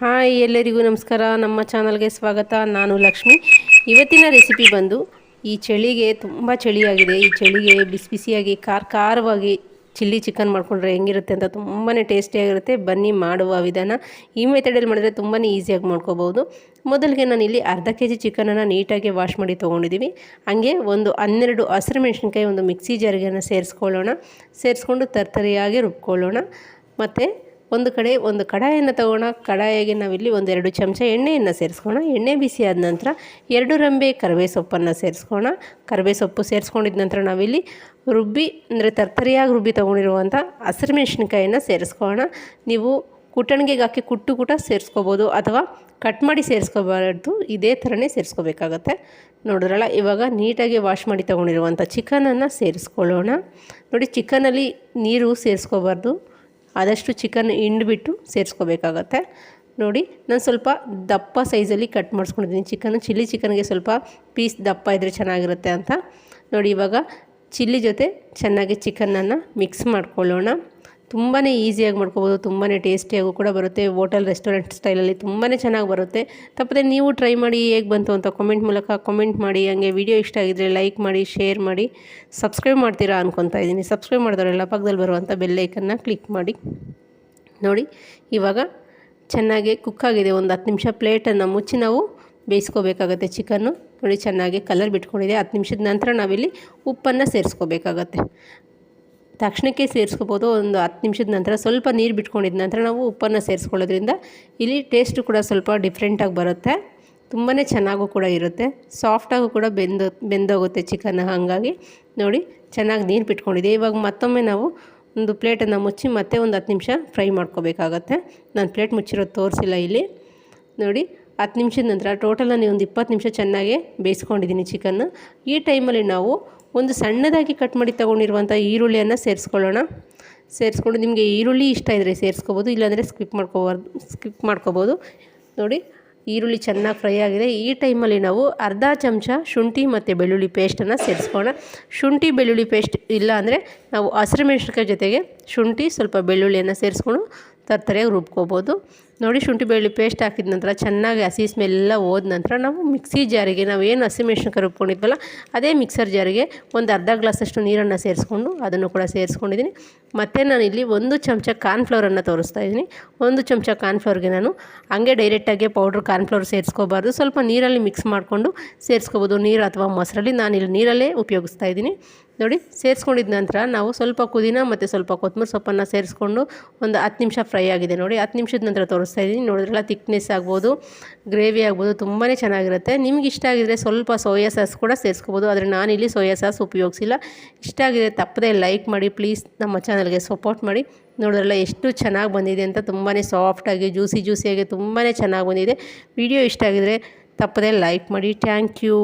Hi ಎಲ್ಲರಿಗೂ ನಮಸ್ಕಾರ. ನಮ್ಮ ಚಾನಲ್ಗೆ ಸ್ವಾಗತ. ನಾನು ಲಕ್ಷ್ಮಿ. ಇವತ್ತಿನ ರೆಸಿಪಿ ಬಂದು ಈ ಚಳಿಗೆ ತುಂಬ ಚಳಿಯಾಗಿದೆ. ಈ ಚಳಿಗೆ ಬಿಸಿ ಬಿಸಿಯಾಗಿ ಖಾರ ಖಾರವಾಗಿ ಚಿಲ್ಲಿ ಚಿಕನ್ ಮಾಡಿಕೊಂಡ್ರೆ ಹೆಂಗಿರುತ್ತೆ ಅಂತ ತುಂಬಾ ಟೇಸ್ಟಿಯಾಗಿರುತ್ತೆ ಬನ್ನಿ ಮಾಡುವ ವಿಧಾನ. ಈ ಮೆಥಡಲ್ಲಿ ಮಾಡಿದ್ರೆ ತುಂಬಾ ಈಸಿಯಾಗಿ ಮಾಡ್ಕೋಬೋದು. ಮೊದಲಿಗೆ ನಾನು ಇಲ್ಲಿ ಅರ್ಧ ಕೆ ಜಿ ಚಿಕನನ್ನು ನೀಟಾಗಿ ವಾಶ್ ಮಾಡಿ ತೊಗೊಂಡಿದ್ದೀವಿ ಹಾಗೆ ಒಂದು ಹನ್ನೆರಡು ಹಸಿರು ಮೆಣಸಿನ್ಕಾಯಿ ಒಂದು ಮಿಕ್ಸಿ ಜಾರಿಗೆನ ಸೇರಿಸ್ಕೊಳ್ಳೋಣ. ಸೇರಿಸ್ಕೊಂಡು ತರ್ತರಿಯಾಗಿ ರುಬ್ಕೊಳ್ಳೋಣ. ಮತ್ತು ಒಂದು ಕಡೆ ಒಂದು ಕಡಾಯನ್ನು ತಗೋಣ. ಕಡಾಯಿಗೆ ನಾವಿಲ್ಲಿ ಒಂದೆರಡು ಚಮಚ ಎಣ್ಣೆಯನ್ನು ಸೇರಿಸ್ಕೋಣ. ಎಣ್ಣೆ ಬಿಸಿ ಆದ ನಂತರ ಎರಡು ರಂಬೆ ಕರಿಬೇ ಸೊಪ್ಪನ್ನು ಸೇರಿಸ್ಕೋಣ. ಕರಿಬೇ ಸೊಪ್ಪು ಸೇರಿಸ್ಕೊಂಡಿದ ನಂತರ ನಾವಿಲ್ಲಿ ರುಬ್ಬಿ, ಅಂದರೆ ತರ್ತರಿಯಾಗಿ ರುಬ್ಬಿ ತೊಗೊಂಡಿರುವಂಥ ಹಸಿರು ಮೆಣಸಿನ್ಕಾಯನ್ನು ಸೇರಿಸ್ಕೋಣ. ನೀವು ಕುಟಣಿಗೆಗೆ ಹಾಕಿ ಕುಟ್ಟು ಕೂಡ ಸೇರಿಸ್ಕೋಬೋದು ಅಥವಾ ಕಟ್ ಮಾಡಿ ಸೇರಿಸ್ಕೋಬಾರ್ದು. ಇದೇ ಥರನೇ ಸೇರಿಸ್ಕೋಬೇಕಾಗತ್ತೆ. ನೋಡಿದ್ರಲ್ಲ, ಇವಾಗ ನೀಟಾಗಿ ವಾಶ್ ಮಾಡಿ ತೊಗೊಂಡಿರುವಂಥ ಚಿಕನನ್ನು ಸೇರಿಸ್ಕೊಳ್ಳೋಣ. ನೋಡಿ, ಚಿಕನಲ್ಲಿ ನೀರು ಸೇರಿಸ್ಕೋಬಾರ್ದು. ಆದಷ್ಟು ಚಿಕನ್ ಹಿಂಡ್ಬಿಟ್ಟು ಸೇರಿಸ್ಕೋಬೇಕಾಗತ್ತೆ. ನೋಡಿ, ನಾನು ಸ್ವಲ್ಪ ದಪ್ಪ ಸೈಜಲ್ಲಿ ಕಟ್ ಮಾಡಿಸ್ಕೊಂಡಿದ್ದೀನಿ. ಚಿಕನ್, ಚಿಲ್ಲಿ ಚಿಕನ್ಗೆ ಸ್ವಲ್ಪ ಪೀಸ್ ದಪ್ಪ ಇದ್ದರೆ ಚೆನ್ನಾಗಿರುತ್ತೆ ಅಂತ. ನೋಡಿ, ಇವಾಗ ಚಿಲ್ಲಿ ಜೊತೆ ಚೆನ್ನಾಗಿ ಚಿಕನನ್ನು ಮಿಕ್ಸ್ ಮಾಡ್ಕೊಳ್ಳೋಣ. ತುಂಬಾ ಈಸಿಯಾಗಿ ಮಾಡ್ಕೋಬೋದು ತುಂಬಾ ಟೇಸ್ಟಿಯಾಗೂ ಕೂಡ ಬರುತ್ತೆ. ಹೋಟೆಲ್, ರೆಸ್ಟೋರೆಂಟ್ ಸ್ಟೈಲಲ್ಲಿ ತುಂಬಾ ಚೆನ್ನಾಗಿ ಬರುತ್ತೆ. ತಪ್ಪದೆ ನೀವು ಟ್ರೈ ಮಾಡಿ ಹೇಗೆ ಬಂತು ಅಂತ ಕಾಮೆಂಟ್ ಮೂಲಕ ಕಾಮೆಂಟ್ ಮಾಡಿ. ಹಂಗೆ ವಿಡಿಯೋ ಇಷ್ಟ ಆಗಿದ್ದರೆ ಲೈಕ್ ಮಾಡಿ ಶೇರ್ ಮಾಡಿ. ಸಬ್ಸ್ಕ್ರೈಬ್ ಮಾಡ್ತೀರಾ ಅನ್ಕೊತಾ ಇದ್ದೀನಿ. ಸಬ್ಸ್ಕ್ರೈಬ್ ಮಾಡಿದವರೆಲ್ಲ ಪಕ್ಕದಲ್ಲಿ ಬರುವಂಥ ಬೆಲ್ಲೈಕನ್ನ ಕ್ಲಿಕ್ ಮಾಡಿ. ನೋಡಿ, ಇವಾಗ ಚೆನ್ನಾಗಿ ಕುಕ್ ಆಗಿದೆ. ಒಂದು ಹತ್ತು ನಿಮಿಷ ಪ್ಲೇಟನ್ನು ಮುಚ್ಚಿ ನಾವು ಬೇಯಿಸ್ಕೋಬೇಕಾಗತ್ತೆ ಚಿಕನ್ನು ನೋಡಿ, ಚೆನ್ನಾಗಿ ಕಲರ್ ಬಿಟ್ಕೊಂಡಿದೆ. ಹತ್ತು ನಿಮಿಷದ ನಂತರ ನಾವಿಲ್ಲಿ ಉಪ್ಪನ್ನು ಸೇರಿಸ್ಕೋಬೇಕಾಗತ್ತೆ. ತಕ್ಷಣಕ್ಕೆ ಸೇರಿಸ್ಕೋಬೋದು, ಒಂದು ಹತ್ತು ನಿಮಿಷದ ನಂತರ ಸ್ವಲ್ಪ ನೀರು ಬಿಟ್ಕೊಂಡಿದ ನಂತರ ನಾವು ಉಪ್ಪನ್ನು ಸೇರಿಸ್ಕೊಳ್ಳೋದ್ರಿಂದ ಇಲ್ಲಿ ಟೇಸ್ಟು ಕೂಡ ಸ್ವಲ್ಪ ಡಿಫ್ರೆಂಟಾಗಿ ಬರುತ್ತೆ. ತುಂಬಾ ಚೆನ್ನಾಗೂ ಕೂಡ ಇರುತ್ತೆ. ಸಾಫ್ಟಾಗೂ ಕೂಡ ಬೆಂದು, ಬೆಂದೋಗುತ್ತೆ ಚಿಕನ್ ಹಾಗಾಗಿ. ನೋಡಿ, ಚೆನ್ನಾಗಿ ನೀರು ಬಿಟ್ಕೊಂಡಿದೆ. ಇವಾಗ ಮತ್ತೊಮ್ಮೆ ನಾವು ಒಂದು ಪ್ಲೇಟನ್ನು ಮುಚ್ಚಿ ಮತ್ತೆ ಒಂದು ಹತ್ತು ನಿಮಿಷ ಫ್ರೈ ಮಾಡ್ಕೋಬೇಕಾಗತ್ತೆ. ನಾನು ಪ್ಲೇಟ್ ಮುಚ್ಚಿರೋದು ತೋರಿಸಿಲ್ಲ ಇಲ್ಲಿ. ನೋಡಿ, ಹತ್ತು ನಿಮಿಷದ ನಂತರ ಟೋಟಲ್ ನಾನು ಒಂದು ಇಪ್ಪತ್ತು ನಿಮಿಷ ಚೆನ್ನಾಗಿ ಬೇಯಿಸ್ಕೊಂಡಿದ್ದೀನಿ ಚಿಕನ್ನು ಈ ಟೈಮಲ್ಲಿ ನಾವು ಒಂದು ಸಣ್ಣದಾಗಿ ಕಟ್ ಮಾಡಿ ತೊಗೊಂಡಿರುವಂಥ ಈರುಳ್ಳಿಯನ್ನು ಸೇರಿಸ್ಕೊಳ್ಳೋಣ. ಸೇರಿಸ್ಕೊಂಡು ನಿಮಗೆ ಈರುಳ್ಳಿ ಇಷ್ಟ ಇದ್ದರೆ ಸೇರಿಸ್ಕೋಬೋದು, ಇಲ್ಲಾಂದರೆ ಸ್ಕಿಪ್ ಮಾಡ್ಕೋಬಾರ್ದು, ಸ್ಕಿಪ್ ಮಾಡ್ಕೋಬೋದು. ನೋಡಿ, ಈರುಳ್ಳಿ ಚೆನ್ನಾಗಿ ಫ್ರೈ ಆಗಿದೆ. ಈ ಟೈಮಲ್ಲಿ ನಾವು ಅರ್ಧ ಚಮಚ ಶುಂಠಿ ಮತ್ತು ಬೆಳ್ಳುಳ್ಳಿ ಪೇಸ್ಟನ್ನು ಸೇರಿಸ್ಕೋಣ ಶುಂಠಿ, ಬೆಳ್ಳುಳ್ಳಿ ಪೇಸ್ಟ್ ಇಲ್ಲ ಅಂದರೆ ನಾವು ಹಸಿರು ಮೆಣಸಿನ್ಕಾಯಿ ಜೊತೆಗೆ ಶುಂಠಿ, ಸ್ವಲ್ಪ ಬೆಳ್ಳುಳ್ಳಿಯನ್ನು ಸೇರಿಸ್ಕೊಂಡು ತರ್ತರಿಯಾಗಿ ರುಬ್ಕೋಬೋದು. ನೋಡಿ ಶುಂಠಿ ಬೆಳ್ಳುಳ್ಳಿ ಪೇಸ್ಟ್ ಹಾಕಿದ ನಂತರ ಚೆನ್ನಾಗಿ ಹಸಿ ಸ್ಮೆಲ್ಲ ಹೋದ ನಂತರ ನಾವು ಮಿಕ್ಸಿ ಜಾರಿಗೆ ನಾವು ಏನು ಹಸಿಮೆಣ್ಸಿನ್ಕಾಯಿ ರುಬ್ಕೊಂಡಿದ್ವಲ್ಲ, ಅದೇ ಮಿಕ್ಸರ್ ಜಾರಿಗೆ ಒಂದು ಅರ್ಧ ಗ್ಲಾಸಷ್ಟು ನೀರನ್ನು ಸೇರಿಸ್ಕೊಂಡು ಅದನ್ನು ಕೂಡ ಸೇರಿಸ್ಕೊಂಡಿದ್ದೀನಿ. ಮತ್ತು ನಾನು ಇಲ್ಲಿ ಒಂದು ಚಮಚ ಕಾರ್ನ್ಫ್ಲವರನ್ನು ತೋರಿಸ್ತಾ ಇದ್ದೀನಿ. ಒಂದು ಚಮಚ ಕಾರ್ನ್ಫ್ಲವರ್ಗೆ ನಾನು ಹಂಗೆ ಡೈರೆಕ್ಟಾಗಿ ಪೌಡ್ರ್ ಕಾರ್ನ್ಫ್ಲವರ್ ಸೇರಿಸ್ಕೋಬಾರ್ದು. ಸ್ವಲ್ಪ ನೀರಲ್ಲಿ ಮಿಕ್ಸ್ ಮಾಡಿಕೊಂಡು ಸೇರಿಸ್ಕೋಬೋದು. ನೀರು ಅಥವಾ ಮೊಸರಲ್ಲಿ ನಾನು ಇಲ್ಲಿ ನೀರಲ್ಲೇ ಉಪಯೋಗಿಸ್ತಾ ಇದ್ದೀನಿ. ನೋಡಿ, ಸೇರಿಸ್ಕೊಂಡಿದ ನಂತರ ನಾವು ಸ್ವಲ್ಪ ಪುದೀನ ಮತ್ತು ಸ್ವಲ್ಪ ಕೊತ್ತಂಬರಿ ಸೊಪ್ಪನ್ನು ಸೇರಿಸ್ಕೊಂಡು ಒಂದು ಹತ್ತು ನಿಮಿಷ ಫ್ರೈ ಆಗಿದೆ. ನೋಡಿ, ಹತ್ತು ನಿಮಿಷದ ನಂತರ ತೋರಿಸ್ತಾ ಇದ್ದೀನಿ ನೋಡಿದ್ರಲ್ಲ ತಿಕ್ನೆಸ್ ಆಗ್ಬೋದು ಗ್ರೇವಿ ಆಗ್ಬೋದು ತುಂಬಾ ಚೆನ್ನಾಗಿರುತ್ತೆ. ನಿಮ್ಗೆ ಇಷ್ಟ ಆಗಿದ್ರೆ ಸ್ವಲ್ಪ ಸೋಯಾ ಸಾಸ್ ಕೂಡ ಸೇರಿಸ್ಕೋಬೋದು. ಆದರೆ ನಾನಿಲ್ಲಿ ಸೋಯಾ ಸಾಸ್ ಉಪಯೋಗಿಸಿಲ್ಲ. ಇಷ್ಟ ಆಗಿದೆ ತಪ್ಪದೆ ಲೈಕ್ ಮಾಡಿ ಪ್ಲೀಸ್ ನಮ್ಮ ಚಾನಲ್ಗೆ ಸಪೋರ್ಟ್ ಮಾಡಿ. ನೋಡಿದ್ರಲ್ಲ, ಎಷ್ಟು ಚೆನ್ನಾಗಿ ಬಂದಿದೆ ಅಂತ ತುಂಬಾ ಸಾಫ್ಟಾಗಿ ಜ್ಯೂಸಿ ಜ್ಯೂಸಿಯಾಗಿ ತುಂಬಾ ಚೆನ್ನಾಗಿ ಬಂದಿದೆ. ವಿಡಿಯೋ ಇಷ್ಟ ಆಗಿದರೆ ತಪ್ಪದೆ ಲೈಕ್ ಮಾಡಿ. Thank you